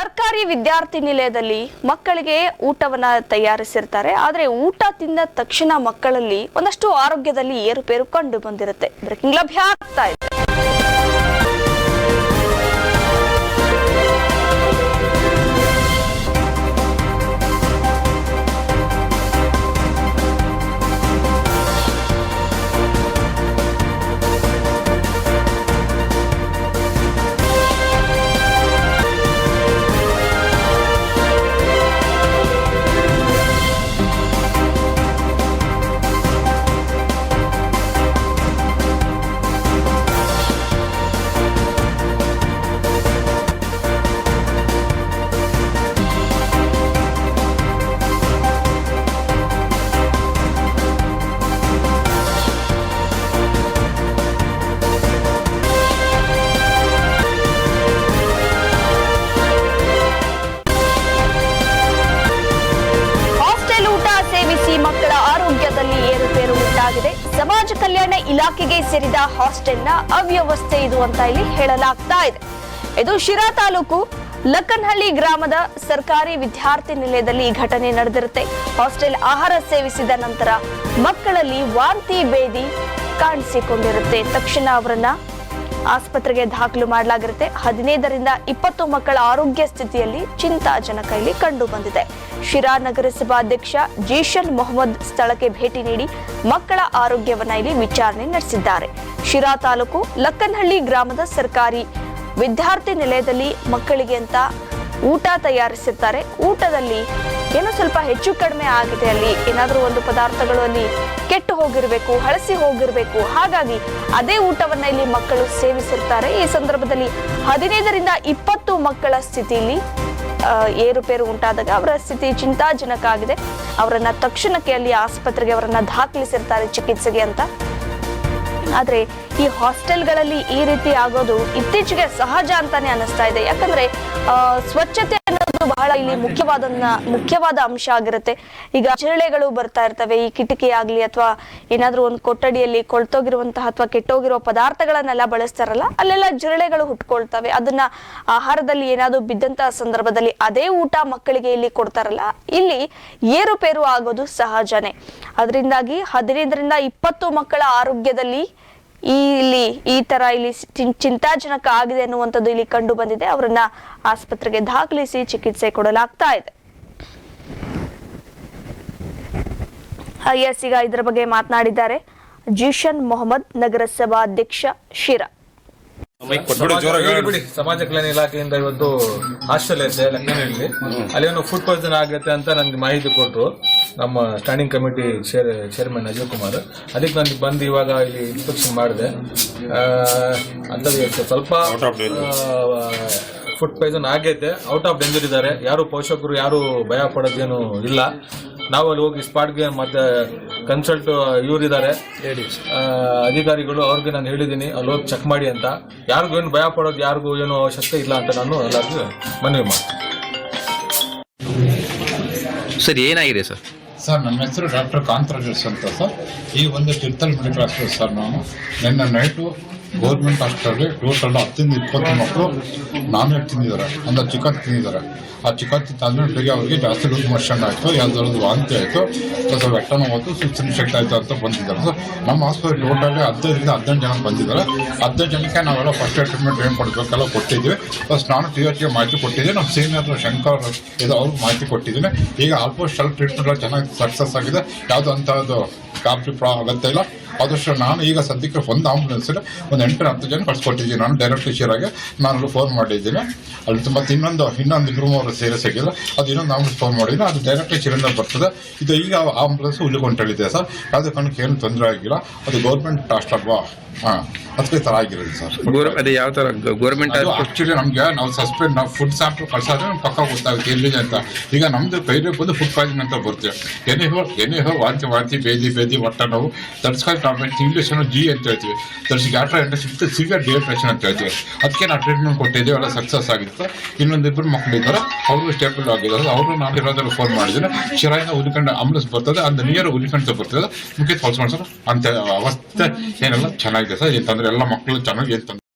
ಸರ್ಕಾರಿ ವಿದ್ಯಾರ್ಥಿ ನಿಲಯದಲ್ಲಿ ಮಕ್ಕಳಿಗೆ ಊಟವನ್ನ ತಯಾರಿಸಿರ್ತಾರೆ. ಆದ್ರೆ ಊಟ ತಿಂದ ತಕ್ಷಣ ಮಕ್ಕಳಲ್ಲಿ ಒಂದಷ್ಟು ಆರೋಗ್ಯದಲ್ಲಿ ಏರುಪೇರು ಕಂಡು ಬಂದಿರುತ್ತೆ. ಬ್ರೇಕಿಂಗ್ ಲಭ್ಯ ಆಗ್ತಾ ಇದೆ. ಮಕ್ಕಳ ಆರೋಗ್ಯದಲ್ಲಿ ಏರುಪೇರು ಉಂಟಾಗಿದೆ. ಸಮಾಜ ಕಲ್ಯಾಣ ಇಲಾಖೆಗೆ ಸೇರಿದ ಹಾಸ್ಟೆಲ್ನ ಅವ್ಯವಸ್ಥೆ ಇದು ಅಂತ ಇಲ್ಲಿ ಹೇಳಲಾಗ್ತಾ ಇದೆ. ಇದು ಶಿರಾ ತಾಲೂಕು ಲಕ್ಕನಹಳ್ಳಿ ಗ್ರಾಮದ ಸರ್ಕಾರಿ ವಿದ್ಯಾರ್ಥಿ ನಿಲಯದಲ್ಲಿ ಈ ಘಟನೆ ನಡೆದಿರುತ್ತೆ. ಹಾಸ್ಟೆಲ್ ಆಹಾರ ಸೇವಿಸಿದ ನಂತರ ಮಕ್ಕಳಲ್ಲಿ ವಾಂತಿ ಭೇದಿ ಕಾಣಿಸಿಕೊಂಡಿರುತ್ತೆ. ತಕ್ಷಣ ಅವರನ್ನ ಆಸ್ಪತ್ರೆಗೆ ದಾಖಲು ಮಾಡಲಾಗಿರುತ್ತೆ. ಹದಿನೈದರಿಂದ ಇಪ್ಪತ್ತು ಮಕ್ಕಳ ಆರೋಗ್ಯ ಸ್ಥಿತಿಯಲ್ಲಿ ಚಿಂತಾಜನಕ ಇಲ್ಲಿ ಕಂಡು ಬಂದಿದೆ. ಶಿರಾ ನಗರಸಭಾಧ್ಯಕ್ಷ ಜೀಶನ್ ಮೊಹಮ್ಮದ್ ಸ್ಥಳಕ್ಕೆ ಭೇಟಿ ನೀಡಿ ಮಕ್ಕಳ ಆರೋಗ್ಯವನ್ನ ಇಲ್ಲಿ ವಿಚಾರಣೆ ನಡೆಸಿದ್ದಾರೆ. ಶಿರಾ ತಾಲೂಕು ಲಕ್ಕನಹಳ್ಳಿ ಗ್ರಾಮದ ಸರ್ಕಾರಿ ವಿದ್ಯಾರ್ಥಿ ನಿಲಯದಲ್ಲಿ ಮಕ್ಕಳಿಗೆ ಅಂತ ಊಟ ತಯಾರಿಸುತ್ತಾರೆ. ಊಟದಲ್ಲಿ ಏನೋ ಸ್ವಲ್ಪ ಹೆಚ್ಚು ಕಡಿಮೆ ಆಗಿದೆ ಅಲ್ಲಿ. ಏನಾದರೂ ಒಂದು ಪದಾರ್ಥಗಳು ಅಲ್ಲಿ ಕೆಟ್ಟು ಹೋಗಿರಬೇಕು, ಹಳಸಿ ಹೋಗಿರಬೇಕು. ಹಾಗಾಗಿ ಅದೇ ಊಟವನ್ನ ಇಲ್ಲಿ ಮಕ್ಕಳು ಸೇವಿಸಿರ್ತಾರೆ. ಈ ಸಂದರ್ಭದಲ್ಲಿ ಹದಿನೈದರಿಂದ ಇಪ್ಪತ್ತು ಮಕ್ಕಳ ಸ್ಥಿತಿಯಲ್ಲಿ ಏರುಪೇರು ಉಂಟಾದಾಗ ಅವರ ಸ್ಥಿತಿ ಚಿಂತಾಜನಕ ಆಗಿದೆ. ಅವರನ್ನ ತಕ್ಷಣಕ್ಕೆ ಅಲ್ಲಿ ಆಸ್ಪತ್ರೆಗೆ ಅವರನ್ನ ದಾಖಲಿಸಿರ್ತಾರೆ ಚಿಕಿತ್ಸೆಗೆ ಅಂತ. ಆದ್ರೆ ಈ ಹಾಸ್ಟೆಲ್ಗಳಲ್ಲಿ ಈ ರೀತಿ ಆಗೋದು ಇತ್ತೀಚೆಗೆ ಸಹಜ ಅಂತಾನೆ ಅನಿಸ್ತಾ ಇದೆ. ಯಾಕಂದ್ರೆ ಸ್ವಚ್ಛತೆ ಬಹಳ ಇಲ್ಲಿ ಮುಖ್ಯವಾದ ಮುಖ್ಯವಾದ ಅಂಶ ಆಗಿರುತ್ತೆ. ಈಗ ಜಿರಳೆಗಳು ಬರ್ತಾ ಇರ್ತವೆ, ಈ ಕಿಟಕಿ ಆಗ್ಲಿ ಅಥವಾ ಏನಾದ್ರೂ ಒಂದು ಕೊಠಡಿಯಲ್ಲಿ ಕೊಳ್ತೋಗಿರುವಂತಹ ಅಥವಾ ಕೆಟ್ಟೋಗಿರುವ ಪದಾರ್ಥಗಳನ್ನೆಲ್ಲ ಬಳಸ್ತಾರಲ್ಲ, ಅಲ್ಲೆಲ್ಲ ಜಿರಳೆಗಳು ಹುಟ್ಕೊಳ್ತವೆ. ಅದನ್ನ ಆಹಾರದಲ್ಲಿ ಏನಾದ್ರೂ ಬಿದ್ದಂತಹ ಸಂದರ್ಭದಲ್ಲಿ ಅದೇ ಊಟ ಮಕ್ಕಳಿಗೆ ಇಲ್ಲಿ ಕೊಡ್ತಾರಲ್ಲ, ಇಲ್ಲಿ ಏರುಪೇರು ಆಗೋದು ಸಹಜನೇ. ಅದರಿಂದಾಗಿ ಹದಿನೈದರಿಂದ ಇಪ್ಪತ್ತು ಮಕ್ಕಳ ಆರೋಗ್ಯದಲ್ಲಿ ಇಲ್ಲಿ ಈ ತರ ಇಲ್ಲಿ ಚಿಂತಾಜನಕ ಆಗಿದೆ ಅನ್ನುವಂಥದ್ದು ಇಲ್ಲಿ ಕಂಡು ಬಂದಿದೆ. ಅವರನ್ನ ಆಸ್ಪತ್ರೆಗೆ ದಾಖಲಿಸಿ ಚಿಕಿತ್ಸೆ ಕೊಡಲಾಗ್ತಾ ಇದೆ. ಎಸ್ ಈಗ ಇದರ ಬಗ್ಗೆ ಮಾತನಾಡಿದ್ದಾರೆ. ಜೀಶನ್ ಮೊಹಮ್ಮದ್ ನಗರಸಭಾ ಅಧ್ಯಕ್ಷ ಶಿರಾ. ಸಮಾಜ- ಕಲ್ಯಾಣ ಇಲಾಖೆಯಿಂದ ಇವತ್ತು ಹಾಸ್ಟೆಲ್ ಐತೆ ಲಕ್ಕನಹಳ್ಳಿ ಅಲ್ಲಿ ಒಂದು ಫುಡ್ ಪಾಯ್ಸನ್ ಆಗುತ್ತೆ ಅಂತ ನನಗೆ ಮಾಹಿತಿ ಕೊಟ್ಟರು ನಮ್ಮ standing committee chair chairman Ajay Kumar. ಅದಕ್ಕೆ ನನಗೆ ಬಂದು ಇವಾಗ ಇಲ್ಲಿ ಇನ್ಸ್ಪೆಕ್ಷನ್ ಮಾಡಿದೆ. ಅಂತ ಸ್ವಲ್ಪ ಫುಡ್ ಪಾಯ್ಸನ್ ಆಗೈತೆ. ಔಟ್ ಆಫ್ ಡೇಂಜರ್ ಇದ್ದಾರೆ. ಯಾರು ಪೋಷಕರು ಯಾರು ಭಯ ಪಡೋದೇನು ಇಲ್ಲ. ನಾವು ಅಲ್ಲಿ ಹೋಗಿ ಸ್ಪಾಟ್ಗೆ ಮತ್ತೆ ಕನ್ಸಲ್ಟ್ ಇವರಿದ್ದಾರೆ. ಅಧಿಕಾರಿಗಳು ಅವ್ರಿಗೆ ನಾನು ಹೇಳಿದ್ದೀನಿ ಅಲ್ಲಿ ಹೋಗಿ ಚೆಕ್ ಮಾಡಿ ಅಂತ. ಯಾರಿಗೂ ಏನು ಭಯ ಪಡೋದು ಯಾರಿಗೂ ಏನು ಅವಶ್ಯಕತೆ ಇಲ್ಲ ಅಂತ ನಾನು ಎಲ್ಲರಿಗೂ ಮನವಿ ಮಾಡ್ತೀನಿ. ಸರ್ ಏನಾಗಿದೆ ಸರ್? ಸರ್ ನನ್ನ ಹೆಸರು ಡಾಕ್ಟರ್ ಕಾಂತರಾಜ್ ಅಂತ ಸರ್. ಈ ಒಂದು ತೀರ್ಥಲ್ ಮೆಡಿಕಲ್ ಹಾಸ್ಪಿಟಲ್ ಸರ್ ನಾನು. ನಿನ್ನೆ ನೈಟು ಗೌರ್ಮೆಂಟ್ ಹಾಸ್ಪಿಟಲ್ಲಿ ಟೋಟಲ್ ಹತ್ತರಿಂದ ಇಪ್ಪತ್ತು ಮಕ್ಕಳು ನಾನ್ ವೆಜ್ ತಿಂದಿದ್ದಾರೆ. ಅಂದ್ರೆ ಚಿಕನ್ ತಿಂದಿದ್ದಾರೆ. ಆ ಚಿಕನ್ ತಿಂದಾದ್ಮೇಲೆ ಬೇಗ ಅವರಿಗೆ ಜಾಸ್ತಿ ಲೂಸ್ ಮೋಷನ್ ಆಯಿತು ಯಾವ್ದಾದ್ರು ವಾಂತಿ ಆಯಿತು, ಸ್ವಲ್ಪ ವೆಟ್ಟ ಹೋಯ್ತು ಸುಸ್ತಿನ ಶಕ್ತಿ ಆಯಿತು ಅಂತ ಬಂದಿದ್ದಾರೆ. ಸೊ ನಮ್ಮ ಹಾಸ್ಪಿಟಲ್ ಟೋಟಲಿ ಹದಿನೈದರಿಂದ ಹದಿನೆಂಟು ಜನ ಬಂದಿದ್ದಾರೆ. ಹದಿನೈದು ಜನಕ್ಕೆ ನಾವೆಲ್ಲ ಫಸ್ಟ್ ಏಡ್ ಟ್ರೀಟ್ಮೆಂಟ್ ಏನು ಕೊಡಬೇಕೆಲ್ಲ ಕೊಟ್ಟಿದ್ವಿ ಫಸ್ಟ್ ನಾನು ಪಿ ಎಚ್ ಮಾಹಿತಿ ಕೊಟ್ಟಿದ್ದೆ ನಮ್ಮ ಸೀನಿಯರ್ ಶಂಕರ್ ಇದು ಅವ್ರಿಗೆ ಮಾಹಿತಿ ಕೊಟ್ಟಿದ್ದೀನಿ. ಈಗ ಆಲ್ಮೋಸ್ಟ್ ಎಲ್ಲ ಟ್ರೀಟ್ಮೆಂಟ್ ಚೆನ್ನಾಗಿ ಸಕ್ಸಸ್ ಆಗಿದೆ. ಯಾವುದು ಅಂಥದ್ದು ಕಾಫಿ ಪ್ರಾ ಆಗತ್ತೆ ಇಲ್ಲ. ಆದಷ್ಟು ನಾನು ಈಗ ಸದ್ಯಕ್ಕೆ ಒಂದು ಆಂಬುಲೆನ್ಸಲ್ಲಿ ಒಂದು ಎಂಟು ಹತ್ತು ಜನ ಕಳ್ಸಿಕೊಟ್ಟಿದ್ದೀನಿ ನಾನು ಡೈರೆಕ್ಟ್ ಆಗಿ ನಾನು ಫೋನ್ ಮಾಡಿದ್ದೀನಿ. ಅಲ್ಲಿ ಮತ್ತೆ ಇನ್ನೊಂದು ಇನ್ನೊಂದು ಇಬ್ಬರು ಮೂವರು ಸೀರಿಯಸ್ ಸಿಗಿಲ್ಲ ಅದು ಇನ್ನೊಂದು ಆಂಬುಲೆನ್ಸ್ ಫೋನ್ ಮಾಡಿದ್ದೀನಿ ಅದು ಡೈರೆಕ್ಟ್ ಶಿರಿಂದ ಬರ್ತದೆ. ಇದು ಈಗ ಆಂಬುಲೆನ್ಸ್ ಉಳ್ಕೊಂಡಿದೆ ಸರ್. ಯಾವುದೇ ಕಾರಣಕ್ಕೆ ಏನು ತೊಂದರೆ ಆಗಿಲ್ಲ. ಅದು ಗೌರ್ಮೆಂಟ್ ಟಾಸ್ಟ್ ಅಲ್ವಾ? ಹಾಂ ಅದಕ್ಕೆ ಥರ ಆಗಿರೋದು ಸರ್. ಅದೇ ಯಾವ ತರ ಗೌರ್ಮೆಂಟ್ ಆ್ಯಕ್ಚುಲಿ ನಮಗೆ ನಾವು ಸಸ್ಪೆಂಡ್ ನಾವು ಫುಡ್ ಸ್ಯಾಂಪಲ್ ಕಳ್ಸಾದ್ರೆ ಪಕ್ಕ ಗೊತ್ತಾಗುತ್ತೆ. ಎಲ್ಲಿದೆ ಅಂತ. ಈಗ ನಮ್ದು ಕೈಲಿ ಬಂದು ಫುಡ್ ಪಾಯ್ಸನ್ ಅಂತ ಬರುತ್ತೆ. ಎನಿ ಹೋ ಎನಿ ಹೋ ವಾಂತಿ ವಾಂತಿ ಬೇದಿ ಬೇದಿ ಹೊಟ್ಟೆ ನೋವು. ದಟ್ಸ್ಕಾಲ್ ಇಂಗ್ಲೀಷ್ ಇಂಗ್ಲೀಷನ್ನು ಜಿ ಅಂತ ಹೇಳ್ತೀವಿ ತರ್ಸಿ ಗ್ಯಾಟ್ರ ಎಂಟು ಸಿಕ್ತು ಸಿವಿಯರ್ ಡಿಹೈಡ್ರೇಷನ್ ಅಂತ ಹೇಳ್ತೀವಿ ಅದಕ್ಕೆ ನಾವು ಟ್ರೀಟ್ಮೆಂಟ್ ಕೊಟ್ಟಿದ್ದೇವೆ ಎಲ್ಲ ಸಕ್ಸಸ್ ಆಗಿತ್ತು. ಇನ್ನೊಂದಿಬ್ಬರು ಮಕ್ಕಳು ಇದ್ದಾರೆ. ಅವರು ಸ್ಟೇಬಲ್ ಆಗಿದ್ದಾರೆ ಅವರು ನಾನು ಇರೋದ್ರಲ್ಲಿ ಫೋನ್ ಮಾಡಿದ್ರೆ ಶಿರಾಯಿನ ಉಲ್ಕಂಡು ಅಂಬ್ಲೆನ್ಸ್ ಬರ್ತದೆ. ಅದು ನಿಯರ್ ಉಲ್ಕಂಡು ಬರ್ತದೆ. ಮುಖ್ಯ ಫಾಲ್ಸ್ ಮಾಡಿ ಸರ್ ಅಂತ ಅವಸ್ಥೆ ಏನೆಲ್ಲ. ಚೆನ್ನಾಗಿದೆ ಸರ್ ಏನಂದ್ರೆ ಎಲ್ಲ ಮಕ್ಕಳು ಚೆನ್ನಾಗಿ ಏನು